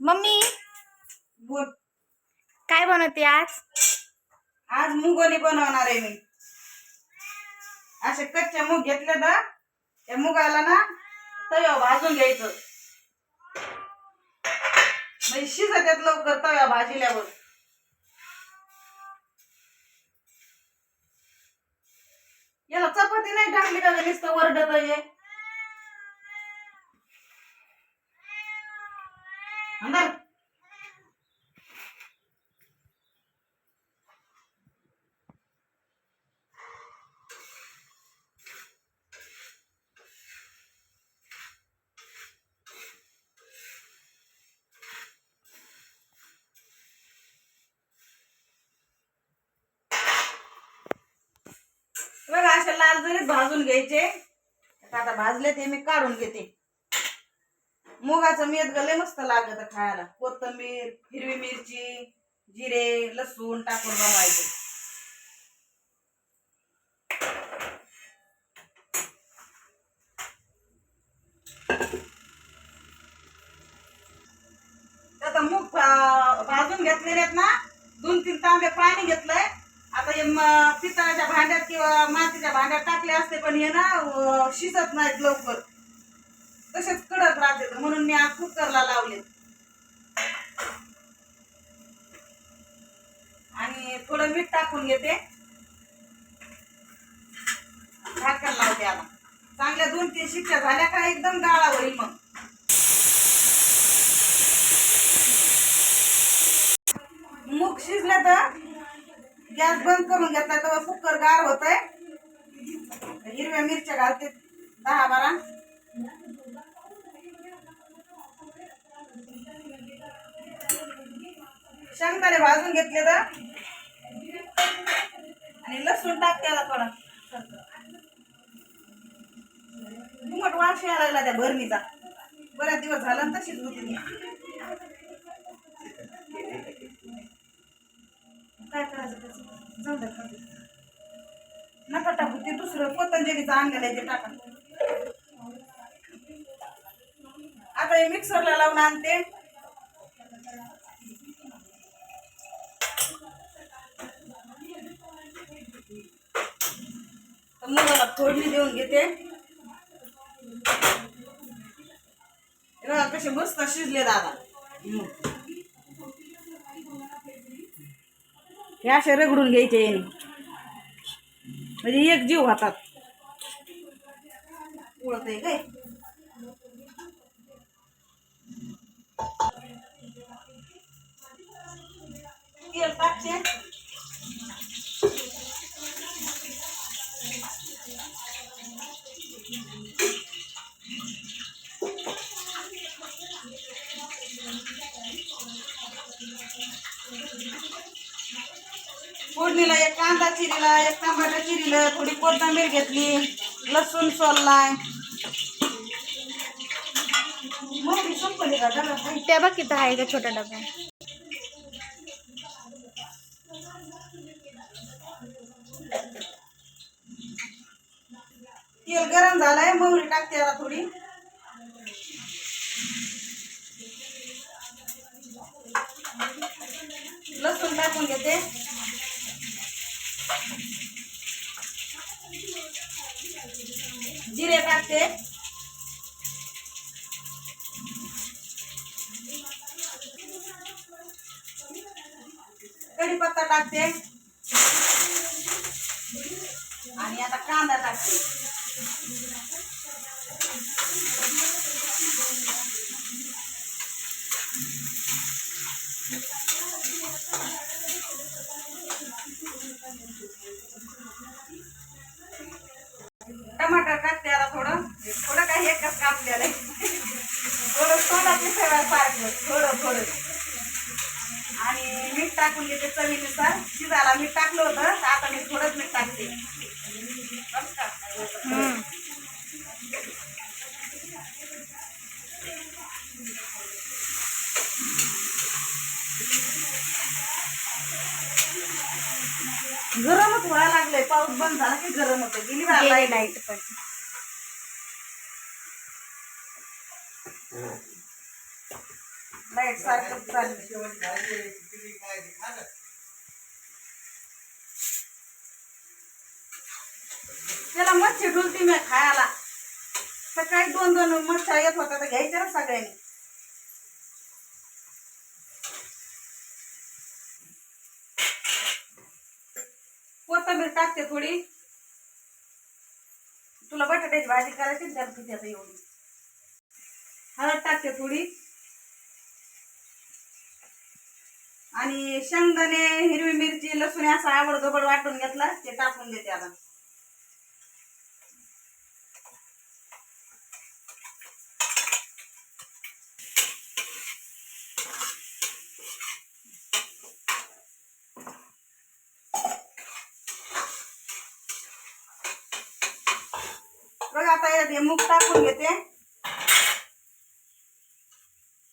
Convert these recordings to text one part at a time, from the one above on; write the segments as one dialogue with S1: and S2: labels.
S1: Mummy
S2: बोल.
S1: काय बनवते आज?
S2: आज मुगोली बनवणार आहे मी. असे कच्चे मूग घेतले तर त्या मुगाला ना तव्या भाजून घ्यायचं. म्हणजे शिजत येत लवकर तव्या भाजल्यावर. याला चपाती नाही टाकली का नुसतं वरडत आहे अंदर. बघा असे लाल जरीत भाजून घ्यायचे. आता भाजले ते मी काढून घेते. मुगाचं मेद गले मस्त लागत खायला. कोथंबीर हिरवी मिरची जिरे लसूण टाकून बनवायचे. आता मूग भाजून घेतलेले आहेत ना दोन तीन तांबे पाणी घेतलंय. आता हे पितळाच्या भांड्यात किंवा मातीच्या भांड्यात टाकले असते पण हे ना शिजत नाहीत लवकर. कडक म्हणून मी आज कुकरला लावले. आणि थोडं मीठ टाकून घेते. झाकण लावते आता. चांगल्या दोन तीन शिट्ट्या झाल्या का एकदम गाळा होईल मग. मूग शिजलं तर गॅस बंद करून घेतला तेव्हा कुकर गार होत आहे हिरव्या मिरच्या घालते दहा बारा. शेंगदाणे भाजून घेतले तर? आणि लसूण टाक त्याला थोडा. घुमट वास यायला लागला त्या भरणीचा बऱ्याच दिवस झाला ना तशीच होती. काय करायचं त्याचं? जाऊ द्या नका टाकू ते दुसरं पतंजलीचं आणलेलं आहे ते टाका. आता हे मिक्सरला लावून आणते. मुलाला फोडणी देऊन घेते. कसे मस्त शिजले दादा. हे असे रगडून घ्यायचे याने. म्हणजे एक जीव हातात. उळत आहे काय? कांदा चिरीला एक टमाटर चिरीलं थोडी कोथिंबीर घेतली लसूण सोललाय?
S1: त्या बघ किती आहे का छोटा डबा
S2: तेल गरम झालंय मोहरी टाकते आता थोडी. लसूण टाकून घेते. जिरे टाकते. कढीपत्ता टाकते. आणि आता कांदा टाकते टमाटर टाकते आता थोडं थोडं काही एकच कापलेलं आहे थोडं तोंडात मिसळायला सारखं थोडं थोडं आणि मीठ टाकून घेते चवीनुसार शिजायला मीठ टाकलं होतं तर आता मी थोडंच मीठ टाकते बस का?
S1: हम्म.
S2: व्हायला लागलंय. पाऊस बंद झाला की गरम होतं. गेली बा
S1: गेली
S2: लाइट.
S1: लाइट पण.
S2: लाइट सारखं चालली त्याला मच्छी डुलती मी खायला. सकाळी दोन दोन मच्छ्या येत होत्या तर घ्यायच्या ना सगळ्यांनी कोथंबीर टाकते थोडी. तुला बटाट्याची भाजी करायची ना त्याला किती आता एवढी. हळद टाकते थोडी. आणि शेंगदाणे हिरवी मिरची लसूण असा आवड गबड वाटून घेतला ते टाकून देते आता बघा आता हे मूग टाकून घेते.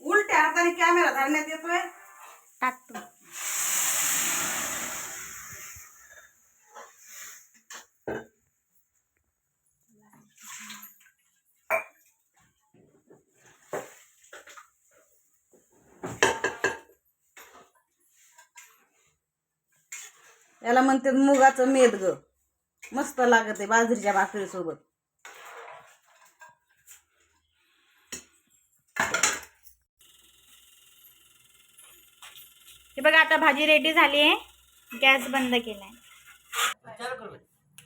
S2: उलट्या हाताने कॅमेरा धरण्यात येतोय.
S1: टाकतो.
S2: याला म्हणते मुगाचं मेद ग मस्त लागत आहे बाजरीच्या भाकरी सोबत
S1: आता भाजी रेडी झाली आहे. गॅस बंद केलाय.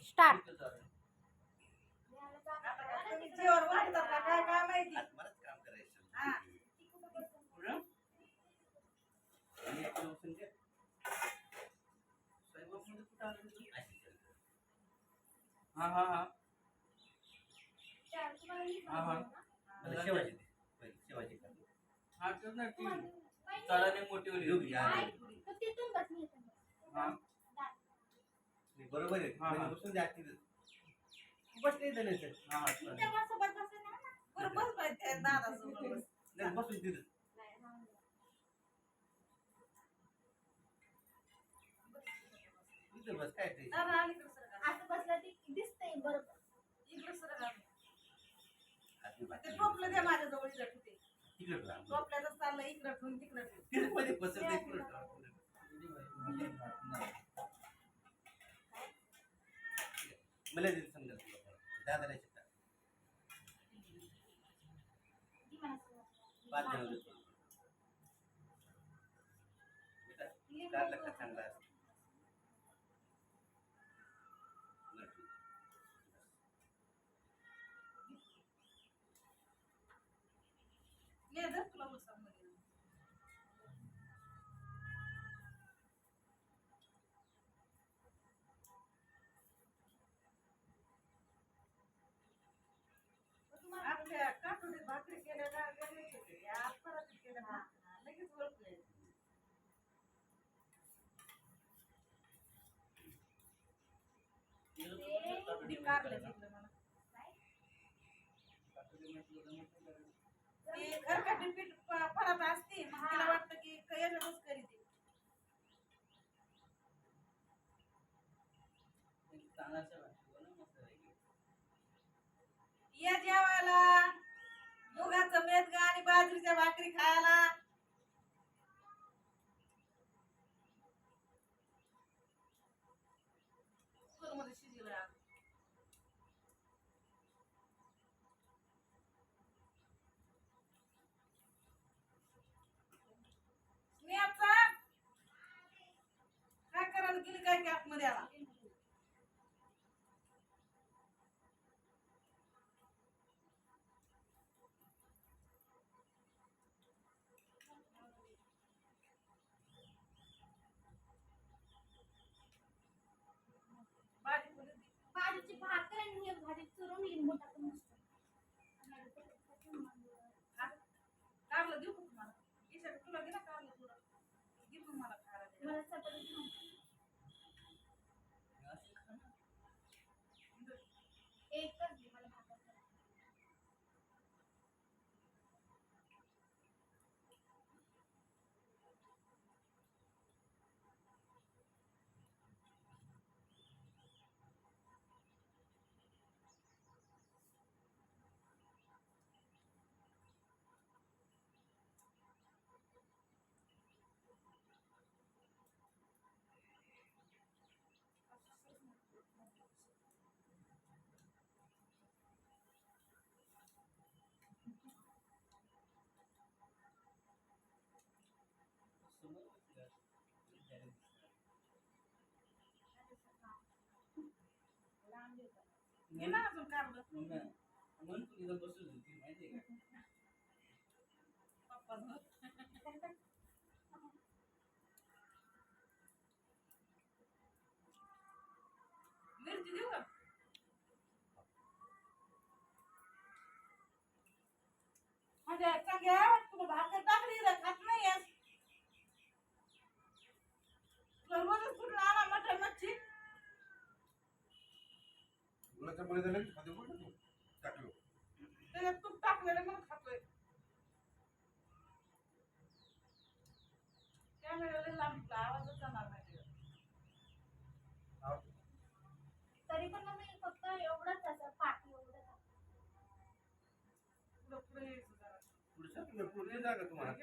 S1: स्टार्ट
S2: काय काय माहिती हा.
S3: हा हा. हा हा. हा
S4: शिवाजी शिवाजी
S3: हा तळाने मोठी होली हा
S4: बरोबर आहे
S3: हा, हा.
S4: म्हणजे बसून द्या तिथं. बसले झाले ते.
S3: हा हा चालेल.
S2: बरं, बस बाई, त्या दादासोबत बस.
S4: नाही, बसून तिथं. बस काय ते
S2: दादा, अलीकडं सरका. इकडं सरका.
S4: आधी बाकी.
S2: ते टोपलं दे माझ्या जवळ इकडं ठेवते. टोपल्याचं चाललं इकडं ठेवून तिकडं
S4: मध्ये. मला ते समजा तुला. दादाला शिकता. पाच जण होते. बेटा, कारला का चांगला असतो.
S2: आपल्या भाकरी केल्या ना, होते. ना, लगेच मला. ते घरकाटी पीठ परत असते मग तिला वाटतं की याच्यातच करीत आहे.
S3: तांदळाच्या भाकरी
S2: या जेवायला मुगाचं मेदगा आणि बाजरीच्या भाकरी खायला. काय कॅपमध्ये आला
S5: भाजीची भाकर आणि हे भाजी चुरून लिंबू टाकून.
S2: कारलं देऊ का तुम्हाला ईशाला तुला ना कारलं तुला मग मला खायला.
S5: मला चपाती
S1: घे ना अजून कारलं
S3: म्हणून तू इथं बसून होती माहितीये का?
S1: पप्पा मिरची देऊ का? माझ्या चांगल्या तुला भाकर टाकली रे खात नाही तुला रोजच कुठून आला मटण मच्छी
S4: मुलाच्या मुळे झालं की खाते बोलतो तू टाकलो
S1: त्याच्यात तूप टाकलेलं म्हणून खातोय कॅमेराला लांब आवाजच जाणार नाही त्याच्यात.
S5: तरी पण मग मी फक्त एवढंच असं पाठी एवढं
S1: पुढं पुढं यायचं जरा.
S4: पुढच्या तुम्ही पुढे जा का तुम्हाला
S1: घे पुढं पुढं.
S3: बस इथं करायचं.
S1: यात बसलं की तर पाहिजे ना.
S5: फक्त मोकळं वाटतं
S3: बसून इथंच ये आपली. जर गाय करून टाकून आपली इकडे
S5: हा ना, ते राहणार.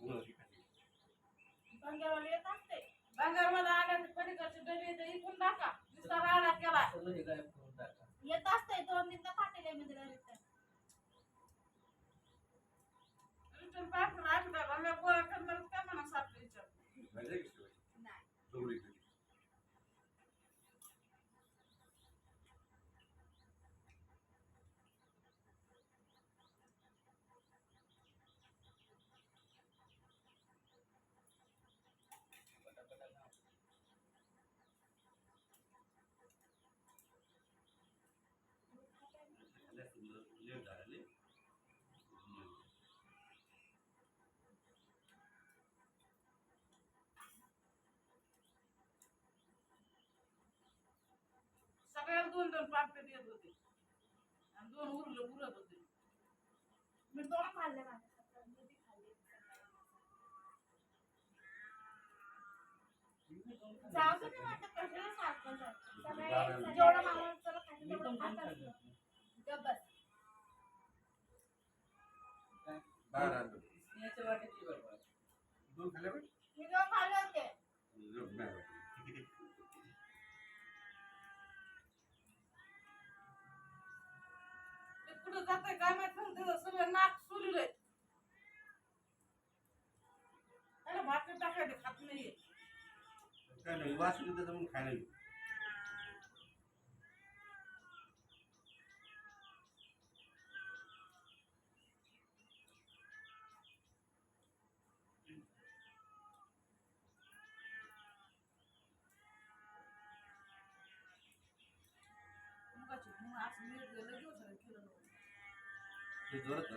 S4: मुलं ती खाते.
S1: बंगारवाले येत असते. बंगारवाला आला तर पलीकडचे डबे इथं इकून टाका. नुसता राडा केला.
S5: येत असतंय दोन मिनिटं पाठीला मी तिला रिटर्न
S1: रिटर्न आम्ही काय बंगार गोळा करणारच काय म्हणा सापडे विचार.
S4: आहे का?
S5: नाही
S1: सगळ्याला दोन दोन पापलेट येत होते आणि दोन उरलं उरत होते
S5: मी दोन खाल्ले माझ्या मी बी खाल्ले
S3: तुम्ही दोन खा.
S5: जाऊ दे ना आता कशाला सारखं सारखं सगळे
S4: बारा-
S5: जेवढं मला चला खायचं
S3: मी
S5: तेवढं
S3: पण दोन
S5: खात
S3: खाल्ले
S5: असतो
S3: होते.
S5: गप्प बस
S3: काय?
S4: बारा आणलं.
S3: स्नेहाच्या वाटेची बरोबर
S4: दोन खाल्ल्या बाई?
S5: मी दोन खाल्ले होते
S4: लोक नाही वाटत.
S1: ते कुठं जातंय काय माहीत नाही त्याचं सगळं नाक सुरू आहे त्याला भाकर टाकायचं खात नाहीये
S4: काय नाही वास येतो त्याचा म्हणून खायला येईल.
S1: मुगाची मुग असं मिरग लगेच झालं किलो नव्हतं.
S4: ते जोरात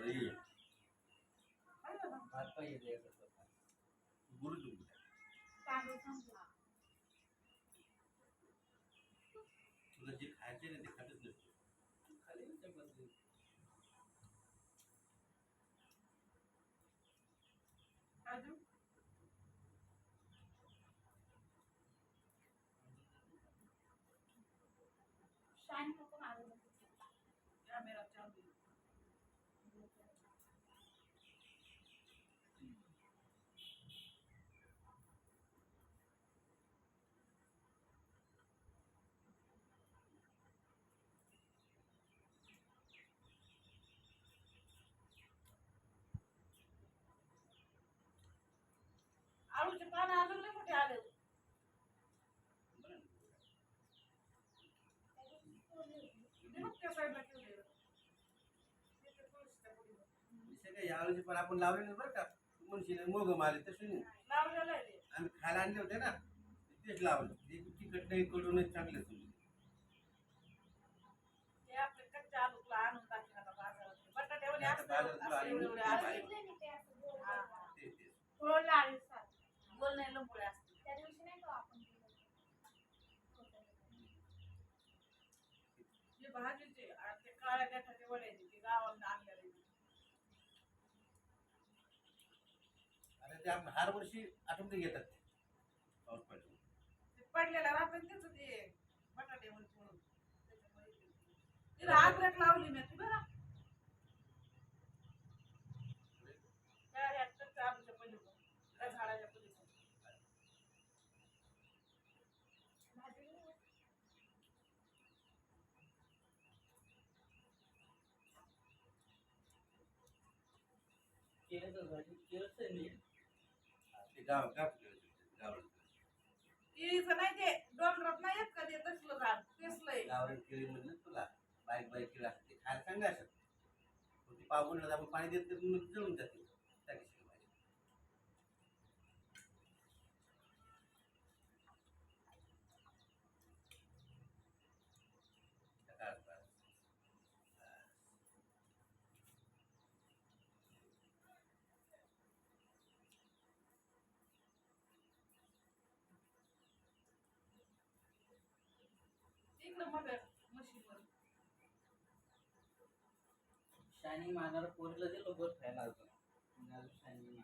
S3: भात
S4: गुरु तुम्ही तुला जे खायचे ना ते खातच नसतो
S3: खाली ना चपाती.
S1: काजू
S5: शाईन नको मारू
S1: कॅमेरा चालू आहे. आळूचे पानं अजून लय मोठे आले ते बघ त्या साईडला ठेवलेलं. ते ते तुळशीच्या पुढीवर.
S4: विषय काय या आळूचे पण आपण लावलेले बरं का म्हणशील मोग मारले तसे नाही
S1: लावलेलं आहे ते.
S4: आम्ही खायला आणले होते ना तेच लावलं ते तिखट नाही कडूनच चांगले समजले
S1: ते आपले कच्च्या आलूला आणून टाकले आता बाजारात. बटाट्यावाले
S4: आता
S1: असतात,
S4: बाजारात
S1: असे
S4: आलू
S1: एवढे एवढे असतात.
S5: बघितले मी ते
S1: हा. हा.
S5: गोल
S1: नाही लंबोळे असतात.
S5: त्या दिवशी नाही का आपण केलं
S1: हे भाजीचे आणि ते काळ्या देठाचे ते गावाला आणलेले
S4: ते हर वर्षी येतात ते.
S1: पडलेला राहतात त्याच ते बटाटे म्हणून तिला लावली मी ती बरं. त्या झाडाच्या
S3: तर झाली आहे नाही
S4: ते गाव गाव गावड
S1: केळीचं नाही ते डोंगरात नाही येत का ते? तसलं झाड तेसलंय.
S4: गावरण केळी म्हणलं तुला बारीक बारीक केळी असते ते खायला चांगलं असत ती पावून आपण पाणी देत देत मग जळून जाते.
S1: तिकडं
S3: शायनिंग मारणार पोरीला दिलं बरं खायला अजून. अजून शायनिंग